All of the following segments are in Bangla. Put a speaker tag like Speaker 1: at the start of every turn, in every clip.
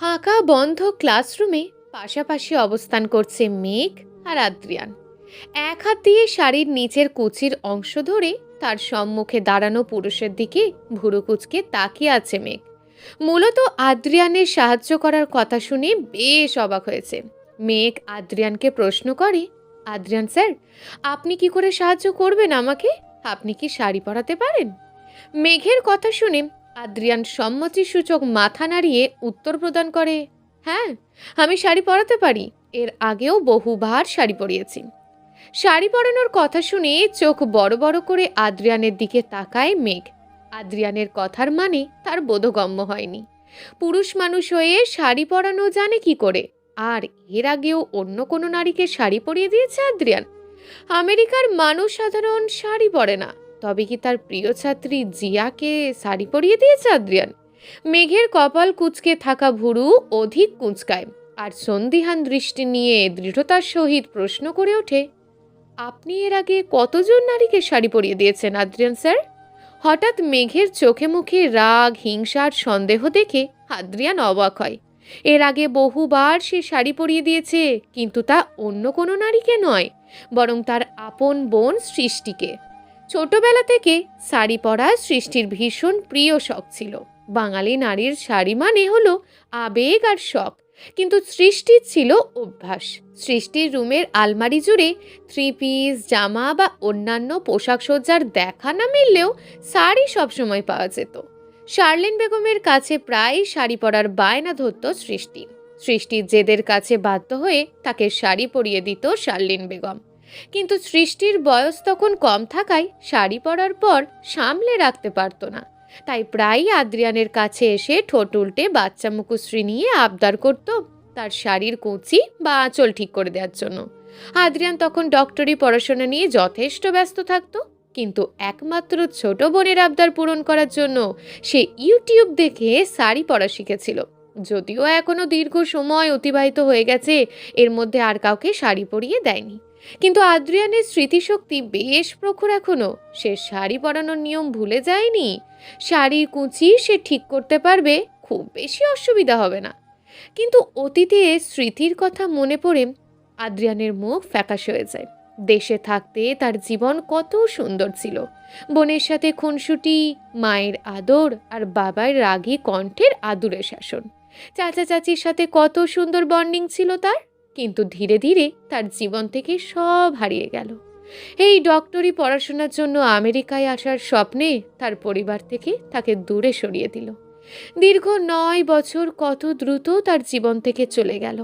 Speaker 1: ফাঁকা বন্ধ ক্লাসরুমে পাশাপাশি অবস্থান করছে মেঘ আর আদ্রিয়ান। এক হাত দিয়ে শাড়ির নিচের কুচির অংশ ধরে তার সম্মুখে দাঁড়ানো পুরুষের দিকে ভুরু কুচকে তাকিয়ে আছে মেঘ। মূলত আদ্রিয়ানের সাহায্য করার কথা শুনে বেশ অবাক হয়েছে। মেঘ আদ্রিয়ানকে প্রশ্ন করে, আদ্রিয়ান স্যার, আপনি কি করে সাহায্য করবেন আমাকে? আপনি কি শাড়ি পরাতে পারেন? মেঘের কথা শুনে আদ্রিয়ান সম্মতিসূচক মাথা নাড়িয়ে উত্তর প্রদান করে হ্যাঁ আমি শাড়ি পরাতে পারি। এর আগেও বহুবার শাড়ি পরিয়েছি। শাড়ি পরানোর কথা শুনে চোখ বড় বড় করে আদ্রিয়ানের দিকে তাকায় মেঘ। আদ্রিয়ানের কথার মানে তার বোধগম্য হয়নি। পুরুষ মানুষ হয়ে শাড়ি পরানো জানে কি করে? আর এর আগেও অন্য কোনো নারীকে শাড়ি পরিয়ে দিয়েছে আদ্রিয়ান? আমেরিকার মানুষ সাধারণ শাড়ি পরে না। তবে কি তার প্রিয় ছাত্রী জিয়াকে শাড়ি পরিয়ে দিয়েছে আদ্রিয়ান? মেঘের কপাল কুচকে থাকা ভুরু অধিক কুঁচকায়, আর সন্দিহান দৃষ্টি নিয়ে দৃঢ়তার সহিত প্রশ্ন করে ওঠে, আপনি এর আগে কতজন নারীকে শাড়ি পরিয়ে দিয়েছেন আদ্রিয়ান স্যার? হঠাৎ মেঘের চোখে মুখে রাগ হিংসার সন্দেহ দেখে আদ্রিয়ান অবাক হয়। এর আগে বহুবার সে শাড়ি পরিয়ে দিয়েছে, কিন্তু তা অন্য কোনো নারীকে নয়, বরং তার আপন বোন সৃষ্টিকে। ছোটবেলা থেকে শাড়ি পরা সৃষ্টির ভীষণ প্রিয় শখ ছিল। বাঙালি নারীর শাড়ি মানে হলো আবেগ আর শখ। কিন্তু সৃষ্টির ছিল অভ্যাস। সৃষ্টির রুমের আলমারি জুড়ে থ্রি পিস জামা বা অন্যান্য পোশাক সজ্জার দেখা না মিললেও শাড়ি সবসময় পাওয়া যেত। শার্লিন বেগমের কাছে প্রায় শাড়ি পরার বায়না ধরত সৃষ্টি। সৃষ্টির জেদের কাছে বাধ্য হয়ে তাকে শাড়ি পরিয়ে দিত শার্লিন বেগম। কিন্তু সৃষ্টির বয়স তখন কম থাকায় শাড়ি পরার পর সামলে রাখতে পারতো না। তাই প্রায়ই আদ্রিয়ানের কাছে এসে ঠোঁট উল্টে বাচ্চা মুখশ্রী নিয়ে আবদার করত তার শাড়ির কুচি বা আঁচল ঠিক করে দেওয়ার জন্য। আদ্রিয়ান তখন ডক্টরি পড়াশোনা নিয়ে যথেষ্ট ব্যস্ত থাকতো, কিন্তু একমাত্র ছোট বোনের আবদার পূরণ করার জন্য সে ইউটিউব দেখে শাড়ি পরা শিখেছিল। যদিও এখনও দীর্ঘ সময় অতিবাহিত হয়ে গেছে, এর মধ্যে আর কাউকে শাড়ি পরিয়ে দেয়নি। কিন্তু আদ্রিয়ানের স্মৃতিশক্তি বেশ প্রখর এখনও সে শাড়ি পরানোর নিয়ম ভুলে যায়নি। শাড়ির কুচি সে ঠিক করতে পারবে, খুব বেশি অসুবিধা হবে না। কিন্তু অতীতে স্মৃতির কথা মনে পড়ে আদ্রিয়ানের মুখ ফ্যাকাশ হয়ে যায়। দেশে থাকতে তার জীবন কত সুন্দর ছিল। বোনের সাথে খুনসুটি, মায়ের আদর আর বাবার রাগী কণ্ঠের আদুরে শাসন। চাচা চাচির সাথে কত সুন্দর বন্ডিং ছিল তার। কিন্তু ধীরে ধীরে তার জীবন থেকে সব হারিয়ে গেল। এই ডক্টরি পড়াশোনার জন্য আমেরিকায় আসার স্বপ্নে তার পরিবার থেকে তাকে দূরে সরিয়ে দিল। দীর্ঘ নয় বছর কত দ্রুত তার জীবন থেকে চলে গেল।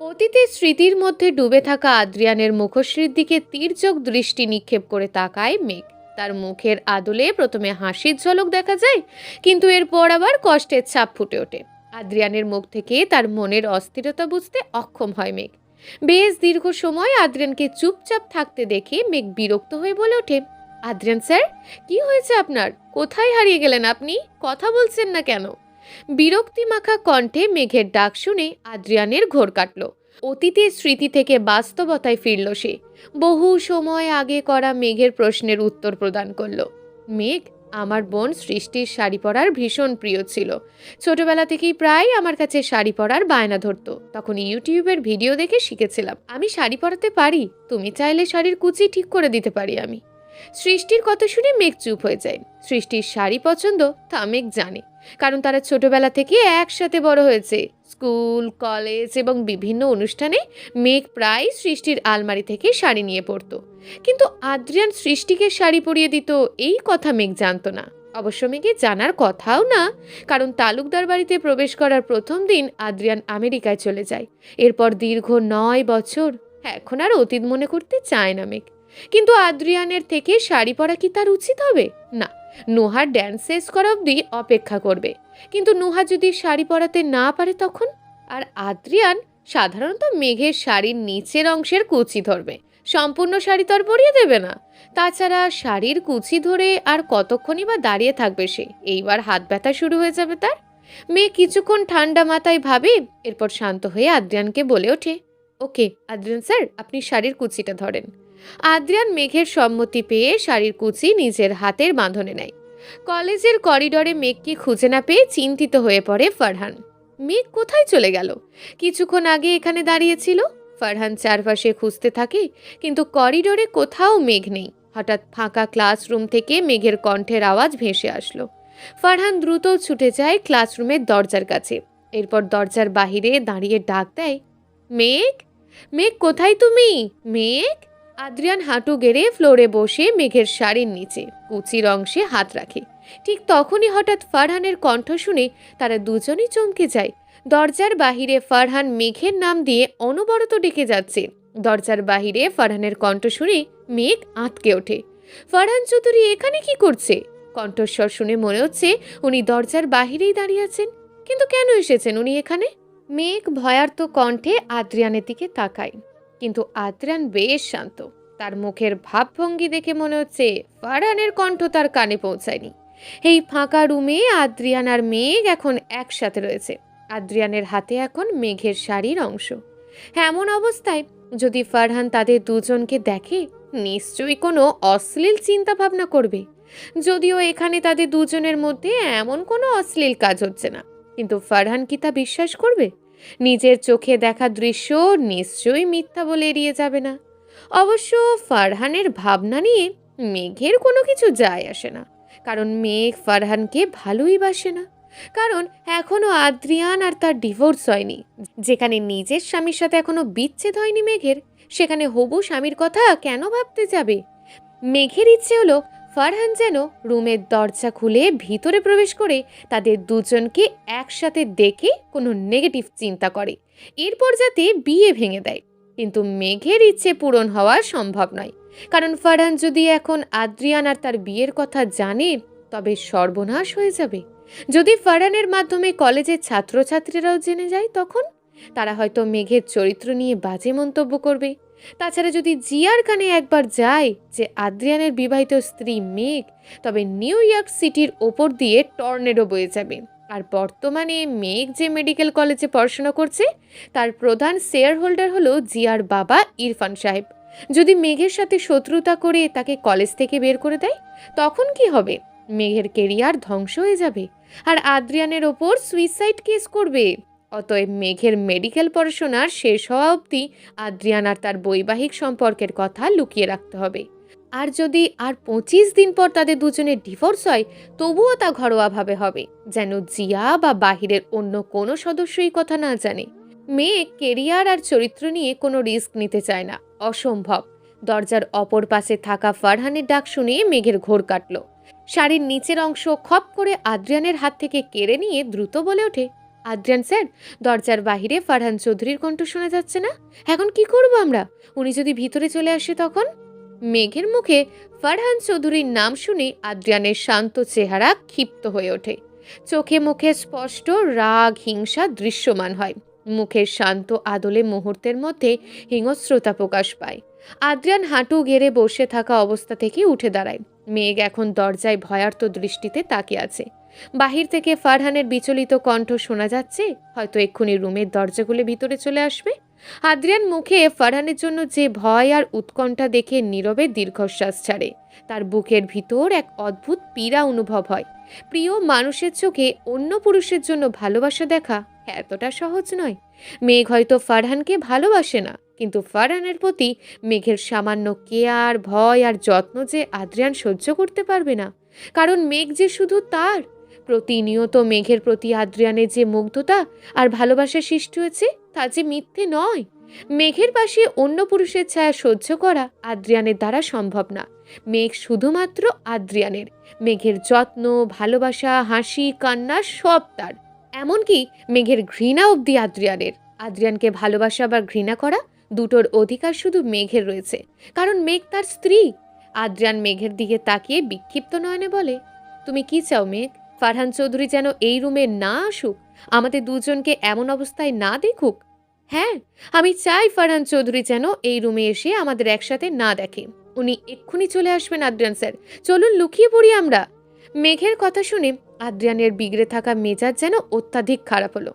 Speaker 1: অতীতের স্মৃতির মধ্যে ডুবে থাকা আদ্রিয়ানের মুখশ্রীর দিকে তীর্যক দৃষ্টি নিক্ষেপ করে তাকায় মেঘ। তার মুখের আদলে প্রথমে হাসির ঝলক দেখা যায়, কিন্তু এরপর আবার কষ্টের ছাপ ফুটে ওঠে। আদ্রিয়ানের মুখ থেকে তার মনের অস্থিরতা বুঝতে অক্ষম হয় মেঘ। বেশ দীর্ঘ সময় আদ্রিয়ানকে চুপচাপ থাকতে দেখে মেঘ বিরক্ত হয়ে বলে ওঠে, আদ্রিয়ান স্যার, কি হয়েছে আপনার? কোথায় হারিয়ে গেলেন আপনি? কথা বলছেন না কেন? বিরক্তি মাখা কণ্ঠে মেঘের ডাক শুনে আদ্রিয়ানের ঘোর কাটল। অতীতের স্মৃতি থেকে বাস্তবতায় ফিরল সে। বহু সময় আগে করা মেঘের প্রশ্নের উত্তর প্রদান করল। মেঘ আমার বোন সৃষ্টির শাড়ি পরার ভীষণ প্রিয় ছিল। ছোটবেলা থেকেই প্রায় আমার কাছে শাড়ি পরার বায়না ধরত। তখন ইউটিউবের ভিডিও দেখে শিখেছিলাম, আমি শাড়ি পরাতে পারি, তুমি চাইলে শাড়ির কুচি ঠিক করে দিতে পারি আমি। সৃষ্টির কথা শুনে মেঘ চুপ হয়ে যায়। সৃষ্টির শাড়ি পছন্দ, তা মেঘ জানে। কারণ তারা ছোটবেলা থেকে একসাথে বড় হয়েছে। স্কুল, কলেজ এবং বিভিন্ন অনুষ্ঠানে মেঘ প্রায় সৃষ্টির আলমারি থেকে শাড়ি নিয়ে পড়তো কিন্তু আদ্রিয়ান সৃষ্টিকে শাড়ি পরিয়ে দিত এই কথা মেঘ জানতো না। অবশ্য মেঘে জানার কথাও না, কারণ তালুকদার বাড়িতে প্রবেশ করার প্রথম দিন আদ্রিয়ান আমেরিকায় চলে যায়। এরপর দীর্ঘ নয় বছর এখন আর অতীত মনে করতে চায় না মেঘ। কিন্তু আদ্রিয়ানের থেকে শাড়ি পরা কি তার উচিত হবে? না। নুহার ড্যান্স শেষ করা অবধি অপেক্ষা করবে। কিন্তু নুহা যদি শাড়ি পরাতে না পারে তখন? আর আদ্রিয়ান সাধারণত মেঘের শাড়ির নিচের অংশের কুচি ধরবে। সম্পূর্ণ শাড়ি তো আর পরিয়ে দেবে না। তাছাড়া শাড়ির কুচি ধরে আর কতক্ষণই বা দাঁড়িয়ে থাকবে সে? এইবার হাত ব্যথা শুরু হয়ে যাবে তার। মেয়ে কিছুক্ষণ ঠান্ডা মাথায় ভাবে, এরপর শান্ত হয়ে আদ্রিয়ানকে বলে ওঠে, ওকে, আদ্রিয়ান স্যার, আপনি শাড়ির কুচিটা ধরেন। আদ্রিয়ান মেঘের সম্মতি পেয়ে শাড়ির কুচি নিজের হাতের বাঁধনে নেয়। কলেজের করিডরে মেঘকে খুঁজে না পেয়ে চিন্তিত হয়ে পড়ে ফারহান। মেঘ কোথায় চলে গেল? কিছুক্ষণ আগে এখানে দাঁড়িয়েছিল। ফারহান চারপাশে খুঁজতে থাকে, কিন্তু করিডোরে কোথাও মেঘ নেই। হঠাৎ ফাঁকা ক্লাসরুম থেকে মেঘের কণ্ঠের আওয়াজ ভেসে আসলো। ফারহান দ্রুত ছুটে যায় ক্লাসরুমের দরজার কাছে। এরপর দরজার বাহিরে দাঁড়িয়ে ডাক দেয়, মেঘ? মেঘ কোথায় তুমি? মেঘ? আদ্রিয়ান হাঁটু গেড়ে ফ্লোরে বসে মেঘের শাড়ির নিচে, কুচির অংশে হাত রাখে। ঠিক তখনই হঠাৎ ফারহানের কণ্ঠ শুনে তারা দুজনই চমকে যায়। দরজার বাহিরে ফারহান মেঘের নাম দিয়ে অনবরত ডেকে যাচ্ছে। দরজার বাহিরে ফারহানের কণ্ঠ শুনে মেঘ আঁতকে ওঠে। ফারহান চৌধুরী, এখানে কি করছে? কণ্ঠস্বর শুনে মনে হচ্ছে উনি দরজার বাহিরেই দাঁড়িয়ে আছেন। কিন্তু কেন এসেছেন উনি এখানে? মেঘ ভয়ার্ত কণ্ঠে আদ্রিয়ানের দিকে তাকায়। কিন্তু আদ্রিয়ান বেশ শান্ত। তার মুখের ভাবভঙ্গি দেখে মনে হচ্ছে ফারহানের কণ্ঠ তার কানে পৌঁছায়নি। এই ফাঁকা রুমে আদ্রিয়ান আর মেঘ এখন একসাথে রয়েছে। আদ্রিয়ানের হাতে এখন মেঘের শাড়ির অংশ। এমন অবস্থায় যদি ফারহান তাদের দুজনকে দেখে, নিশ্চয়ই কোনো অশ্লীল চিন্তা ভাবনা করবে। যদিও এখানে তাদের দুজনের মধ্যে এমন কোনো অশ্লীল কাজ হচ্ছে না। কিন্তু ফারহান কি তা বিশ্বাস করবে? নিজের চোখে দেখা দৃশ্য নিশ্চয়ই মিথ্যা বলে এড়িয়ে যাবে না। অবশ্য ফারহানের ভাবনা নিয়ে মেঘের কোনো কিছু যায় আসে না, কারণ মেঘ ফারহানকে ভালোই বাসে না। কারণ এখনও আদ্রিয়ান আর তার ডিভোর্স হয়নি, যেখানে নিজের স্বামীর সাথে এখনও বিচ্ছেদ হয়নি মেঘের, সেখানে হবু স্বামীর কথা কেন ভাবতে যাবে? মেঘের ইচ্ছে হলো ফারহান যেন রুমের দরজা খুলে ভিতরে প্রবেশ করে তাদের দুজনকে একসাথে দেখে কোনো নেগেটিভ চিন্তা করে। এরপর যাতে বিয়ে ভেঙে দেয়। কিন্তু মেঘের ইচ্ছে পূরণ হওয়া সম্ভব নয়। কারণ ফারহান যদি এখন আদ্রিয়ান আর তার বিয়ের কথা জানে, তবে সর্বনাশ হয়ে যাবে। যদি ফারহানের মাধ্যমে কলেজের ছাত্রছাত্রীরাও জেনে যায় তখন, তারা হয়তো মেঘের চরিত্র নিয়ে বাজে মন্তব্য করবে। তাছাড়া যদি জিয়ার কানে একবার যায় যে আদ্রিয়ানের বিবাহিত স্ত্রী মেঘ, তবে নিউ ইয়র্ক সিটির ওপর দিয়ে টর্নেডো বয়ে যাবে। আর বর্তমানে মেঘ যে মেডিকেল কলেজে পড়াশোনা করছে, তার প্রধান শেয়ার হোল্ডার হলো জিয়ার বাবা ইরফান সাহেব। যদি মেঘের সাথে শত্রুতা করে তাকে কলেজ থেকে বের করে দেয়, তখন কি হবে? মেঘের কেরিয়ার ধ্বংস হয়ে যাবে। আর আদ্রিয়ানের ওপর সুইসাইড কেস করবে। অতএব মেঘের মেডিকেল পড়াশোনার শেষ হওয়া অবধি আদ্রিয়ান আর তার বৈবাহিক সম্পর্কের কথা লুকিয়ে রাখতে হবে। আর যদি আর পঁচিশ দিন পর তাদের দুজনের ডিভোর্স হয়, তবুও তা ঘরোয়াভাবে হবে, যেন জিয়া বা বাহিরের অন্য কোনো সদস্যই কথা না জানে। মেয়ে কেরিয়ার আর চরিত্র নিয়ে কোনো রিস্ক নিতে চায় না, অসম্ভব। দরজার অপর পাশে থাকা ফারহানের ডাক শুনে মেঘের ঘোর কাটল। শাড়ির নিচের অংশ খপ করে আদ্রিয়ানের হাত থেকে কেড়ে নিয়ে দ্রুত বলে ওঠে আদ্রিয়ান স্যার, দরজার বাহিরে ফারহান চৌধুরীর কণ্ঠ শোনা যাচ্ছে না। এখন কি করব আমরা? উনি যদি ভিতরে চলে আসে তখন? মেঘের মুখে ফারহান চৌধুরীর নাম শুনে আদ্রিয়ানের শান্ত চেহারা ক্ষিপ্ত হয়ে ওঠে। চোখে মুখে স্পষ্ট রাগ, হিংসা দৃশ্যমান হয়। মুখের শান্ত আদলে মুহূর্তের মধ্যে হিংস্রতা প্রকাশ পায়। আদ্রিয়ান হাঁটু গেড়ে বসে থাকা অবস্থা থেকে উঠে দাঁড়ায়। মেঘ এখন দরজায় ভয়ার্ত দৃষ্টিতে তাকিয়ে আছে। বাহির থেকে ফারহানের বিচলিত কণ্ঠ শোনা যাচ্ছে, হয়তো এক্ষুনি রুমের দরজা খুলে ভিতরে চলে আসবে। আদ্রিয়ান মুখে ফারহানের জন্য যে ভয় আর উৎকণ্ঠা দেখে নীরবে দীর্ঘশ্বাস ছাড়ে, তার বুকের ভিতর এক অদ্ভুত পীড়া অনুভব হয়। প্রিয় মানুষের চোখে অন্য পুরুষের জন্য ভালোবাসা দেখা এতটা সহজ নয়। মেঘ হয়তো ফারহানকে ভালোবাসে না, কিন্তু ফারহানের প্রতি মেঘের সামান্য কেয়ার, ভয় আর যত্ন যে আদ্রিয়ান সহ্য করতে পারবে না। কারণ মেঘ যে শুধু তার প্রতিনিয়ত মেঘের প্রতি আদ্রিয়ানের যে মুগ্ধতা আর ভালোবাসা সৃষ্টি হয়েছে, তা যে মিথ্যে নয়। মেঘের পাশে অন্য পুরুষের ছায়া সহ্য করা আদ্রিয়ানের দ্বারা সম্ভব না। মেঘ শুধুমাত্র আদ্রিয়ানের। মেঘের যত্ন, ভালোবাসা, হাসি, কান্না সব তার। এমনকি মেঘের ঘৃণা অবধি আদ্রিয়ানের। আদ্রিয়ানকে ভালোবাসা বা ঘৃণা করা দুটোর অধিকার শুধু মেঘের রয়েছে, কারণ মেঘ তার স্ত্রী। আদ্রিয়ান মেঘের দিকে তাকিয়ে বিক্ষিপ্ত নয়নে বলে, তুমি কি চাও মেঘ? ফারহান চৌধুরী যেন এই রুমে না আসুক, আমাদের দুজনকে এমন অবস্থায় না দেখুক। হ্যাঁ আমি চাই ফারহান চৌধুরী যেন এই রুমে এসে আমাদের একসাথে না দেখে। উনি এক্ষুনি চলে আসবেন, আদ্রিয়ান স্যার। চলুন লুকিয়ে পড়ি আমরা। মেঘের কথা শুনে আদ্রিয়ানের বিগড়ে থাকা মেজাজ যেন অত্যাধিক খারাপ হলো।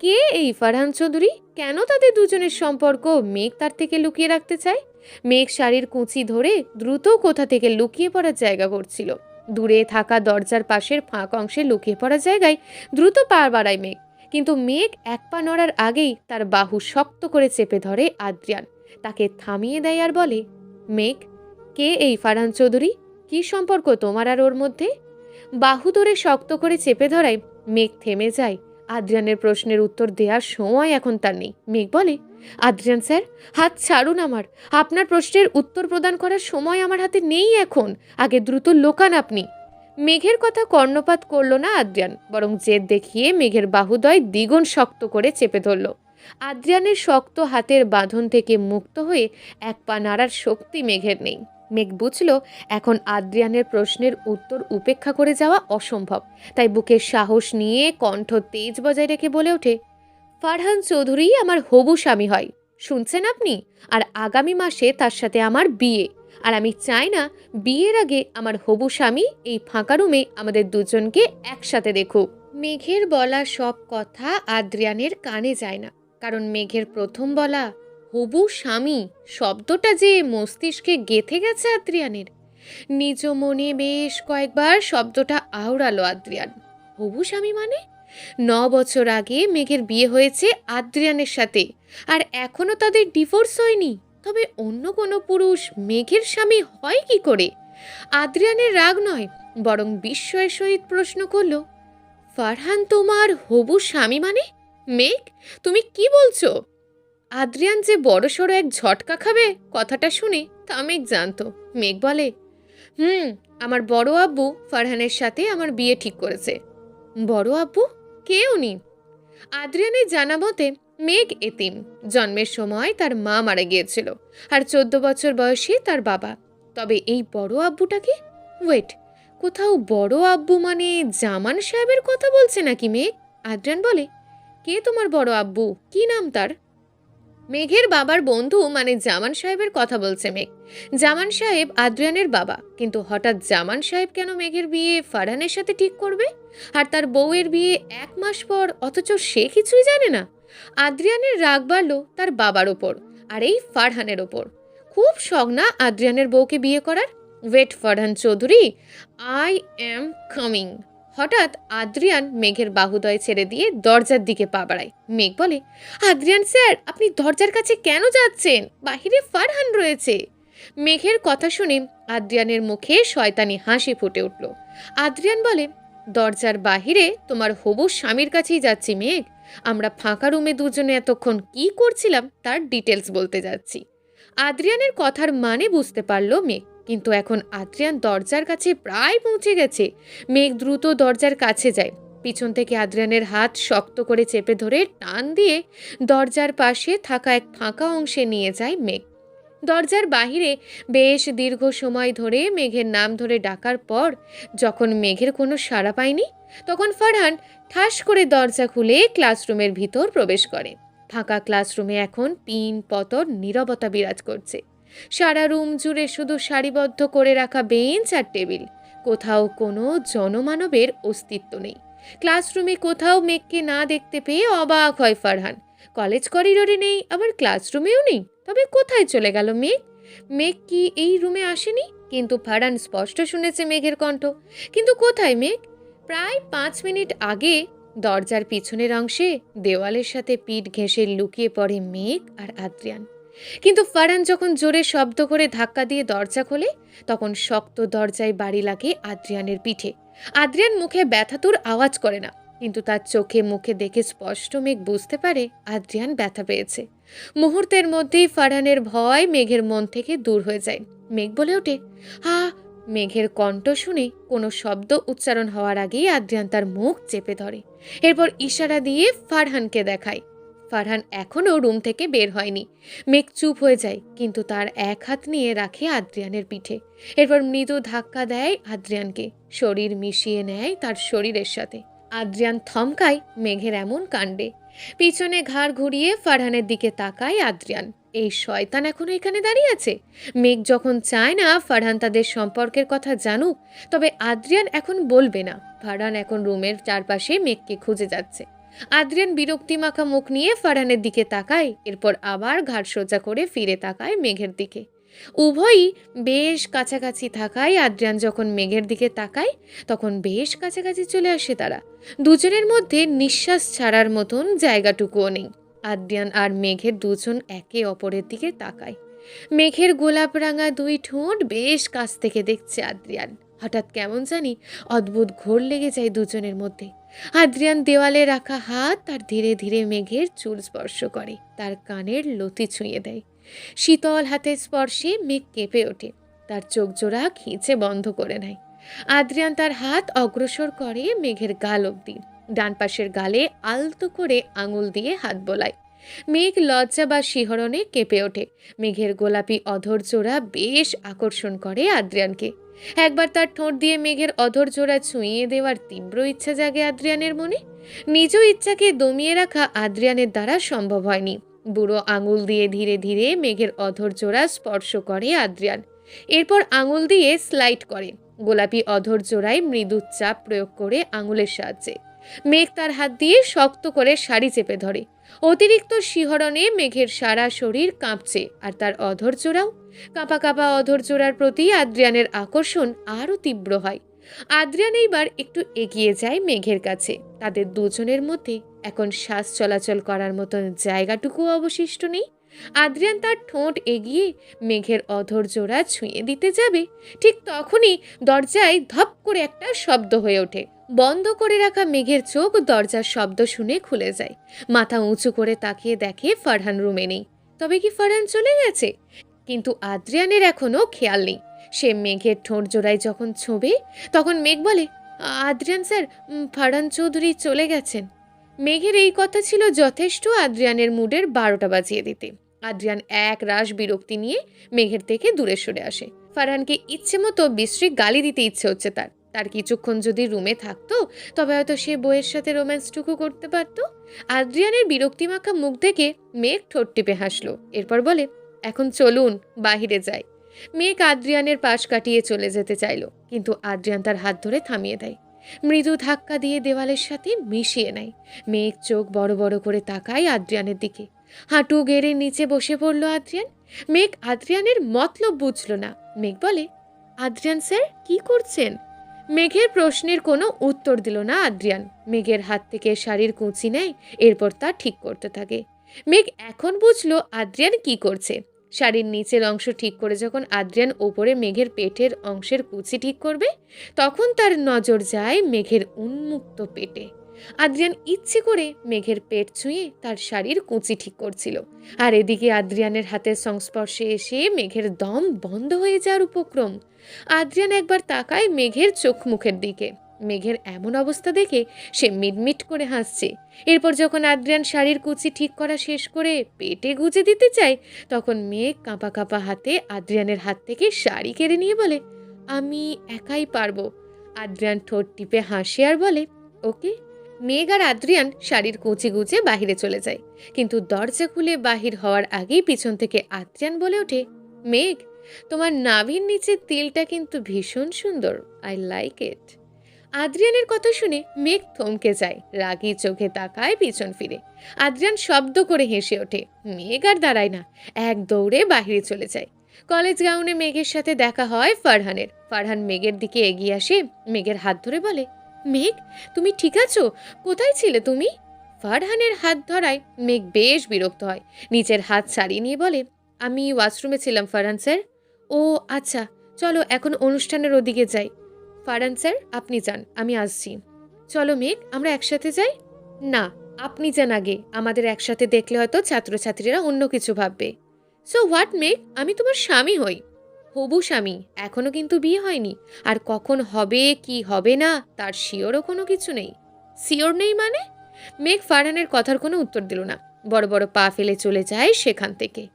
Speaker 1: কে এই ফারহান চৌধুরী? কেন তাদের দুজনের সম্পর্ক মেঘ তার থেকে লুকিয়ে রাখতে চায়? মেঘ শাড়ির কুঁচি ধরে দ্রুত কোথা থেকে লুকিয়ে পড়ার জায়গা করছিল। দূরে থাকা দরজার পাশের ফাঁক অংশে লুকিয়ে পড়া জায়গায় দ্রুত পা বাড়ায় মেঘ। কিন্তু মেঘ এক পা নড়ার আগেই তার বাহু শক্ত করে চেপে ধরে আদ্রিয়ান। তাকে থামিয়ে দেয় আর বলে, মেঘ, কে এই ফারহান চৌধুরী? কি সম্পর্ক তোমার আর ওর মধ্যে? বাহু ধরে শক্ত করে চেপে ধরায় মেঘ থেমে যায়। আদ্রিয়ানের প্রশ্নের উত্তর দেওয়ার সময় এখন তার নেই। মেঘ বলে, আদ্রিয়ান স্যার, হাত ছাড়ুন আমার। আপনার প্রশ্নের উত্তর প্রদান করার সময় আমার হাতে নেই এখন। আগে দ্রুত লোকান আপনি। মেঘের কথা কর্ণপাত করল না আদ্রিয়ান, বরং জেদ দেখিয়ে মেঘের বাহুদয় দ্বিগুণ শক্ত করে চেপে ধরল। আদ্রিয়ানের শক্ত হাতের বাঁধন থেকে মুক্ত হয়ে এক পা নাড়ার শক্তি মেঘের নেই। মেঘ বুঝল এখন আদ্রিয়ানের প্রশ্নের উত্তর উপেক্ষা করে যাওয়া অসম্ভব। তাই বুকের সাহস নিয়ে কণ্ঠ তেজ বজায় রেখে বলে ওঠে, ফারহান চৌধুরী আমার হবু স্বামী হয়। শুনছেন আপনি? আর আগামী মাসে তার সাথে আমার বিয়ে। আর আমি চাই না বিয়ের আগে আমার হবু স্বামী এই ফাঁকা রুমে আমাদের দুজনকে একসাথে দেখুক মেঘের বলা সব কথা আদ্রিয়ানের কানে যায় না, কারণ মেঘের প্রথম বলা হবু স্বামী, শব্দটা যে মস্তিষ্কে গেথে গেছে আদ্রিয়ানের। নিজ মনে বেশ কয়েকবার শব্দটা আওড়ালো আদ্রিয়ান। হবু স্বামী মানে? ন বছর আগে মেঘের বিয়ে হয়েছে আদ্রিয়ানের সাথে, আর এখনও তাদের ডিভোর্স হয়নি। তবে অন্য কোনো পুরুষ মেঘের স্বামী হয় কি করে? আদ্রিয়ানের রাগ নয়, বরং বিস্ময়ের সহিত প্রশ্ন করল, ফারহান, তোমার হবু স্বামী মানে? মেঘ, তুমি কি বলছো? আদ্রিয়ান যে বড়সড় এক ঝটকা খাবে কথাটা শুনে তা মেঘ জানতো। মেঘ বলে, হুম, আমার বড় আব্বু ফারহানের সাথে আমার বিয়ে ঠিক করেছে। বড় আব্বু? কে উনি? আদ্রিয়ানের জানা মতে মেঘ এতিম। জন্মের সময় তার মা মারা গিয়েছিল আর চোদ্দ বছর বয়সে তার বাবা। তবে এই বড় আব্বুটাকে? ওয়েট, কোথাও বড় আব্বু মানে জামান সাহেবের কথা বলছে নাকি মেঘ? আদ্রিয়ান বলে, কে তোমার বড় আব্বু? কি নাম তার? মেঘের বাবার বন্ধু মানে জামান সাহেবের কথা বলছে মেঘ। জামান সাহেব আদ্রিয়ানের বাবা, কিন্তু হঠাৎ জামান সাহেব কেন মেঘের বিয়ে ফারহানের সাথে ঠিক করবে? আর তার বউয়ের বিয়ে এক মাস পর, অথচ সে কিছুই জানে না। আদ্রিয়ানের রাগ বাড়ল তার বাবার ওপর, আর এই ফারহানের ওপর। খুব শখ না আদ্রিয়ানের বউকে বিয়ে করার? Wait Farhan Chowdhury, I am coming. হঠাৎ আদ্রিয়ান মেঘের বাহুদয় ছেড়ে দিয়ে দরজার দিকে পা বাড়ায়। মেঘ বলে, আদ্রিয়ান স্যার, আপনি দরজার কাছে কেন যাচ্ছেন? বাহিরে ফারহান রয়েছে। মেঘের কথা শুনে আদ্রিয়ানের মুখে শয়তানি হাসি ফুটে উঠল। আদ্রিয়ান বলে, দরজার বাহিরে তোমার হবু স্বামীর কাছেই যাচ্ছি, মেঘ। আমরা ফাঁকা রুমে দুজনে এতক্ষণ কি করছিলাম তার ডিটেলস বলতে যাচ্ছি। আদ্রিয়ানের কথার মানে বুঝতে পারল মেঘ। কিন্তু এখন আদ্রিয়ান দরজার কাছে প্রায় পৌঁছে গেছে। মেঘ দ্রুত দরজার কাছে যায়। পিছন থেকে আদ্রিয়ানের হাত শক্ত করে চেপে ধরে টান দিয়ে দরজার পাশে থাকা এক ফাঁকা অংশে নিয়ে যায় মেঘ। দরজার বাহিরে বেশ দীর্ঘ সময় ধরে মেঘের নাম ধরে ডাকার পর যখন মেঘের কোনো সাড়া পায়নি, তখন ফারহান ঠাস করে দরজা খুলে ক্লাসরুমের ভিতর প্রবেশ করে। ফাঁকা ক্লাসরুমে এখন পিন পতর নীরবতা বিরাজ করছে। সারা রুম জুড়ে শুধু সারিবদ্ধ করে রাখা বেঞ্চ আর টেবিল। কোথাও কোনো জনমানবের অস্তিত্ব নেই। ক্লাসরুমে কোথাও মেঘকে না দেখতে পেয়ে অবাক হয় ফারহান। কলেজ করিডোরে নেই, আবার ক্লাসরুমেও নেই। তবে কোথায় চলে গেল মেঘ মেঘ কি এই রুমে আসেনি? কিন্তু ফারহান স্পষ্ট শুনেছে মেঘের কণ্ঠ। কিন্তু কোথায় মেঘ? প্রায় পাঁচ মিনিট আগে দরজার পিছনের অংশে দেওয়ালের সাথে পিঠ ঘেঁষে লুকিয়ে পড়ে মেঘ আর আদ্রিয়ান। কিন্তু ফারান যখন জোরে শব্দ করে ধাক্কা দিয়ে দরজা খোলে, তখন শক্ত দরজায় বাড়ি লাগে আদ্রিয়ানের পিঠে। আদ্রিয়ান মুখে ব্যথাতুর আওয়াজ করে না, কিন্তু তার চোখে মুখে দেখে স্পষ্ট মেঘ বুঝতে পারে আদ্রিয়ান ব্যথা পেয়েছে। মুহূর্তের মধ্যেই ফারহানের ভয় মেঘের মন থেকে দূর হয়ে যায়। মেঘ বলে ওঠে হা মেঘের কণ্ঠ শুনে কোনো শব্দ উচ্চারণ হওয়ার আগেই আদ্রিয়ান তার মুখ চেপে ধরে। এরপর ইশারা দিয়ে ফারহানকে দেখায়। ফারহান এখনও রুম থেকে বের হয়নি। মেঘ চুপ হয়ে যায়, কিন্তু তার এক হাত নিয়ে রাখে আদ্রিয়ানের পিঠে। এরপর মৃদু ধাক্কা দেয় আদ্রিয়ানকে। শরীর মিশিয়ে নেয় তার শরীরের সাথে। আদ্রিয়ান থমকায় মেঘের এমন কাণ্ডে। পিছনে ঘাড় ঘুরিয়ে ফারহানের দিকে তাকায় আদ্রিয়ান। এই শয়তান এখনও এখানে দাঁড়িয়ে আছে? মেঘ যখন চায় না ফারহান তাদের সম্পর্কের কথা জানুক, তবে আদ্রিয়ান এখন বলবে না। ফারহান এখন রুমের চারপাশে মেঘকে খুঁজে যাচ্ছে। আদ্রিয়ান বিরক্তি মাখা মুখ নিয়ে ফারহানের দিকে তাকায়, এরপর আবার ঘাড় সোজা করে ফিরে তাকায় মেঘের দিকে। উভয়ই বেশ কাছাকাছি থাকায় আদ্রিয়ান যখন মেঘের দিকে তাকায়, তখন বেশ কাছাকাছি চলে আসে তারা। দুজনের মধ্যে নিঃশ্বাস ছাড়ার মতন জায়গাটুকুও নেই। আদ্রিয়ান আর মেঘের দুজন একে অপরের দিকে তাকায়। মেঘের গোলাপ রাঙা দুই ঠোঁট বেশ কাছ থেকে দেখছে আদ্রিয়ান। হঠাৎ কেমন জানি অদ্ভুত ঘোর লেগে যায় দুজনের মধ্যে। আদ্রিয়ান দেওয়ালে রাখা হাত তার ধীরে ধীরে মেঘের চুল স্পর্শ করে, তার কানের লতি ছুঁয়ে দেয়। শীতল হাতের স্পর্শে মেঘ কেঁপে ওঠে, তার চোখ জোড়া খিঁচে বন্ধ করে নেয়। আদ্রিয়ান তার হাত অগ্রসর করে মেঘের গাল অব্দি ডান পাশের গালে আলতো করে আঙুল দিয়ে হাত বোলায়। মেঘ লজ্জা বা শিহরণে কেঁপে ওঠে। মেঘের গোলাপি অধর জোড়া বেশ আকর্ষণ করে আদ্রিয়ানকে। একবার তার ঠোঁট দিয়ে মেঘের অধর জোড়া ছুঁয়ে দেওয়ার তীব্র ইচ্ছা জাগে আদ্রিয়ানের মনে। নিজ ইচ্ছাকে দমিয়ে রাখা আদ্রিয়ানের দ্বারা সম্ভব হয়নি। বুড়ো আঙুল দিয়ে ধীরে ধীরে মেঘের অধর জোড়া স্পর্শ করে আদ্রিয়ান। এরপর আঙুল দিয়ে স্লাইড করে। গোলাপি অধর জোড়ায় মৃদু চাপ প্রয়োগ করে আঙুলের সাহায্যে। মেঘ তার হাত দিয়ে শক্ত করে শাড়ি চেপে ধরে। অতিরিক্ত শিহরণে মেঘের সারা শরীর কাঁপছে আর তার অধর জোড়াও কাঁপা কাঁপা অধর জোড়ার প্রতি আদ্রিয়ানের আকর্ষণ আরও তীব্র হয়। আদ্রিয়ান এইবার একটু এগিয়ে যায় মেঘের কাছে। তাদের দুজনের মধ্যে এখন শ্বাস চলাচল করার মতন জায়গাটুকু অবশিষ্ট নেই। আদ্রিয়ান তার ঠোঁট এগিয়ে মেঘের অধর জোড়া ছুঁয়ে দিতে যাবে। ঠিক তখনই দরজায় ধপ করে একটা শব্দ হয়ে ওঠে। বন্ধ করে রাখা মেঘের চোখ দরজার শব্দ শুনে খুলে যায়। মাথা উঁচু করে তাকিয়ে দেখে ফারহান রুমে নেই। তবে কি ফারহান চলে গেছে? কিন্তু আদ্রিয়ানের এখনও খেয়াল নেই। সে মেঘের ঠোঁট জোড়ায় যখন ছোঁবে, তখন মেঘ বলে, আদ্রিয়ান স্যার ফারহান চৌধুরী চলে গেছেন। মেঘের এই কথা ছিল যথেষ্ট আদ্রিয়ানের মুডের বারোটা বাজিয়ে দিতে। আদ্রিয়ান এক রাশ বিরক্তি নিয়ে মেঘের থেকে দূরে সরে আসে। ফারহানকে ইচ্ছে মতো বিশ্রী গালি দিতে ইচ্ছে হচ্ছে তার। তার কিছুক্ষণ যদি রুমে থাকতো, তবে হয়তো সে বইয়ের সাথে রোম্যান্সটুকু করতে পারত। আদ্রিয়ানের বিরক্তিমাখা মুখ দেখে মেঘ ঠোঁট টিপে হাসলো। এরপর বলে, এখন চলুন, বাহিরে যাই। মেঘ আদ্রিয়ানের পাশ কাটিয়ে চলে যেতে চাইলো, কিন্তু আদ্রিয়ান তার হাত ধরে থামিয়ে দেয়। মৃদু ধাক্কা দিয়ে দেওয়ালের সাথে মিশিয়ে নেয়। মেঘ চোখ বড় বড় করে তাকায় আদ্রিয়ানের দিকে। হাঁটু গেড়ে নিচে বসে পড়ল আদ্রিয়ান। মেঘ আদ্রিয়ানের মতলব বুঝল না। মেঘ বলে, আদ্রিয়ান স্যার, কি করছেন? মেঘের প্রশ্নের কোনো উত্তর দিল না আদ্রিয়ান। মেঘের হাত থেকে শাড়ির কুঁচি নেয়, এরপর তা ঠিক করতে থাকে। মেঘ এখন বুঝলো আদ্রিয়ান কি করছে। শাড়ির নিচের অংশ ঠিক করে যখন আদ্রিয়ান ওপরে মেঘের পেটের অংশের কুচি ঠিক করবে, তখন তার নজর যায় মেঘের উন্মুক্ত পেটে। আদ্রিয়ান ইচ্ছে করে মেঘের পেট ছুঁয়ে তার শাড়ির কুচি ঠিক করছিল। আর এদিকে আদ্রিয়ানের হাতের সংস্পর্শে এসে মেঘের দম বন্ধ হয়ে যাওয়ার উপক্রম। আদ্রিয়ান একবার তাকায় মেঘের চোখ মুখের দিকে। মেঘের এমন অবস্থা দেখে সে মিটমিট করে হাসছে। এরপর যখন আদ্রিয়ান শাড়ির কুচি ঠিক করা শেষ করে পেটে গুজে দিতে চায়, তখন মেঘ কাঁপা কাঁপা হাতে আদ্রিয়ানের হাত থেকে শাড়ি কেড়ে নিয়ে বলে, আমি একাই পারব। আদ্রিয়ান ঠোঁট টিপে হাসে আর বলে, ওকে মেঘ আর আদ্রিয়ান শাড়ির কুচি গুজে বাহিরে চলে যায়। কিন্তু দরজা খুলে বাহির হওয়ার আগেই পিছন থেকে আদ্রিয়ান বলে ওঠে, মেঘ, তোমার নাভির নিচে তিলটা কিন্তু ভীষণ সুন্দর। আই লাইক ইট আদ্রিয়ানের কথা শুনে মেঘ থমকে যায়, রাগী চোখে তাকায় পিছন ফিরে। আদ্রিয়ান শব্দ করে হেসে ওঠে, মেঘ আর দাঁড়ায় না, এক দৌড়ে বাহিরে চলে যায়। কলেজ গ্রাউন্ডে মেঘের সাথে দেখা হয় ফারহানের। ফারহান মেঘের দিকে এগিয়ে আসে, মেঘের হাত ধরে বলে মেঘ, তুমি ঠিক আছো? কোথায় ছিলে তুমি? ফারহানের হাত ধরায় মেঘ বেশ বিরক্ত হয়। নিচের হাত ছাড়িয়ে নিয়ে বলে, আমি ওয়াশরুমে ছিলাম ফারহান স্যার। ও আচ্ছা চলো এখন অনুষ্ঠানের ওদিকে যাই। ফারহান স্যার, আপনি যান, আমি আসছি। চলো মেঘ, আমরা একসাথে যাই? না, আপনি যান আগে, আমাদের একসাথে দেখলে হয়তো ছাত্রছাত্রীরা অন্য কিছু ভাববে। সো হোয়াট মেঘ? আমি তোমার স্বামী হই। হবু স্বামী, এখনও কিন্তু বিয়ে হয়নি। আর কখন হবে, কি হবে না, তার শিওরও কোনো কিছু নেই। শিওর নেই মানে? মেঘ ফারহানের কথার কোনো উত্তর দিল না। বড় বড় পা ফেলে চলে যায় সেখান থেকে।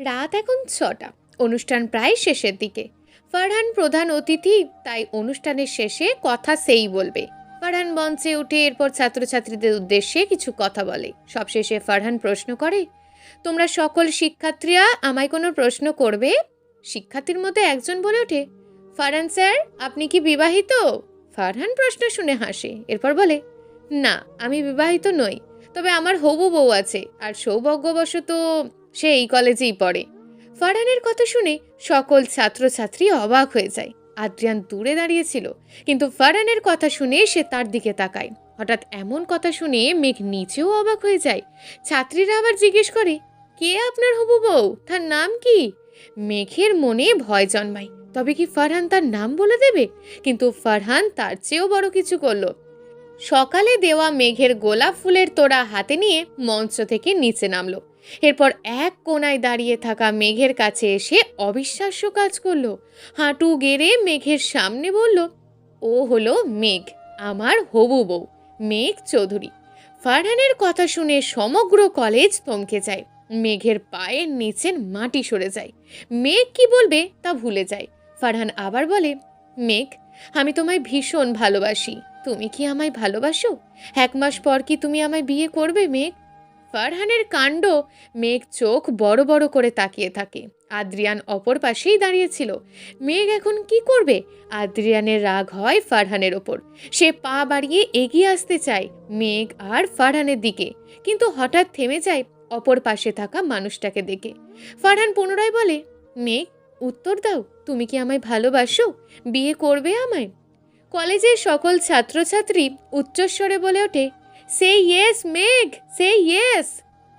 Speaker 1: রাত এখন ছটা। অনুষ্ঠান প্রায় শেষের দিকে। ফারহান প্রধান অতিথি, তাই অনুষ্ঠানের শেষে কথা সেই বলবে। ফারহান মঞ্চে উঠে এরপর ছাত্রছাত্রীদের উদ্দেশ্যে কিছু কথা বলে। সবশেষে ফারহান প্রশ্ন করে, তোমরা সকল শিক্ষার্থীরা আমায় কোনো প্রশ্ন করবে? শিক্ষার্থীর মধ্যে একজন বলে ওঠে, ফারহান স্যার, আপনি কি বিবাহিত? ফারহান প্রশ্ন শুনে হাসে, এরপর বলে, না, আমি বিবাহিত নই, তবে আমার হবু বউ আছে, আর সৌভাগ্যবশত সে এই কলেজেই পড়ে। ফারহানের কথা শুনে সকল ছাত্রছাত্রী অবাক হয়ে যায়। আদ্রিয়ান দূরে দাঁড়িয়েছিল, কিন্তু ফারহানের কথা শুনে সে তার দিকে তাকায়। হঠাৎ এমন কথা শুনে মেঘ নিচেও অবাক হয়ে যায়। ছাত্রীরা আবার জিজ্ঞেস করে, কে আপনার হবু বউ? তার নাম কি? মেঘের মনে ভয় জন্মায়। তবে কি ফারহান তার নাম বলে দেবে? কিন্তু ফারহান তার চেয়েও বড় কিছু করল। সকালে দেওয়া মেঘের গোলাপ ফুলের তোড়া হাতে নিয়ে মঞ্চ থেকে নিচে নামলো। এরপর এক কোনায় দাঁড়িয়ে থাকা মেঘের কাছে এসে অবিশ্বাস্য কাজ করল। হাঁটু গেড়ে মেঘের সামনে বলল, ও হলো মেঘ, আমার হবু বউ, মেঘ চৌধুরী। ফারহানের কথা শুনে সমগ্র কলেজ থমকে যায়। মেঘের পায়ের নিচের মাটি সরে যায়। মেঘ কি বলবে তা ভুলে যায়। ফারহান আবার বলে, মেঘ, আমি তোমায় ভীষণ ভালোবাসি। তুমি কি আমায় ভালোবাসো? এক মাস পর কি তুমি আমায় বিয়ে করবে, মেঘ? ফারহানের কাণ্ড মেঘ চোখ বড় বড় করে তাকিয়ে থাকে। আদ্রিয়ান অপর পাশেই দাঁড়িয়েছিল মেঘ এখন কি করবে? আদ্রিয়ানের রাগ হয় ফারহানের ওপর। সে পা বাড়িয়ে এগিয়ে আসতে চায় মেঘ আর ফারহানের দিকে। কিন্তু হঠাৎ থেমে যায় অপর পাশে থাকা মানুষটাকে দেখে। ফারহান পুনরায় বলে মেঘ উত্তর দাও, তুমি কি আমায় ভালোবাসো? বিয়ে করবে আমায়? কলেজের সকল ছাত্রছাত্রী উচ্চস্বরে বলে ওঠে সে ইয়েস মেঘ সে ইয়েস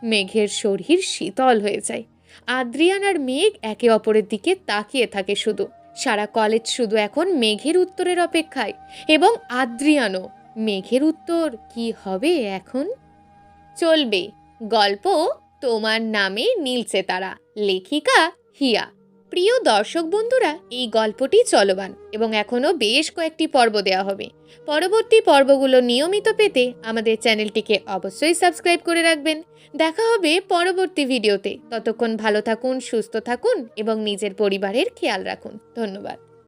Speaker 1: মেঘের শরীর শীতল হয়ে যায়। আদ্রিয়ান আর মেঘ একে অপরের দিকে তাকিয়ে থাকে শুধু। সারা কলেজ শুধু এখন মেঘের উত্তরের অপেক্ষায় এবং আদ্রিয়ানও। মেঘের উত্তর কি হবে এখন? চলবে। গল্প তোমার নামে নীলছে তারা, লেখিকা হিয়া। প্রিয় দর্শক বন্ধুরা, এই গল্পটি চলমান এবং এখনও বেশ কয়েকটি পর্ব দেওয়া হবে। পরবর্তী পর্বগুলো নিয়মিত পেতে আমাদের চ্যানেলটিকে অবশ্যই সাবস্ক্রাইব করে রাখবেন। দেখা হবে পরবর্তী ভিডিওতে। ততক্ষণ ভালো থাকুন, সুস্থ থাকুন এবং নিজের পরিবারের খেয়াল রাখুন। ধন্যবাদ।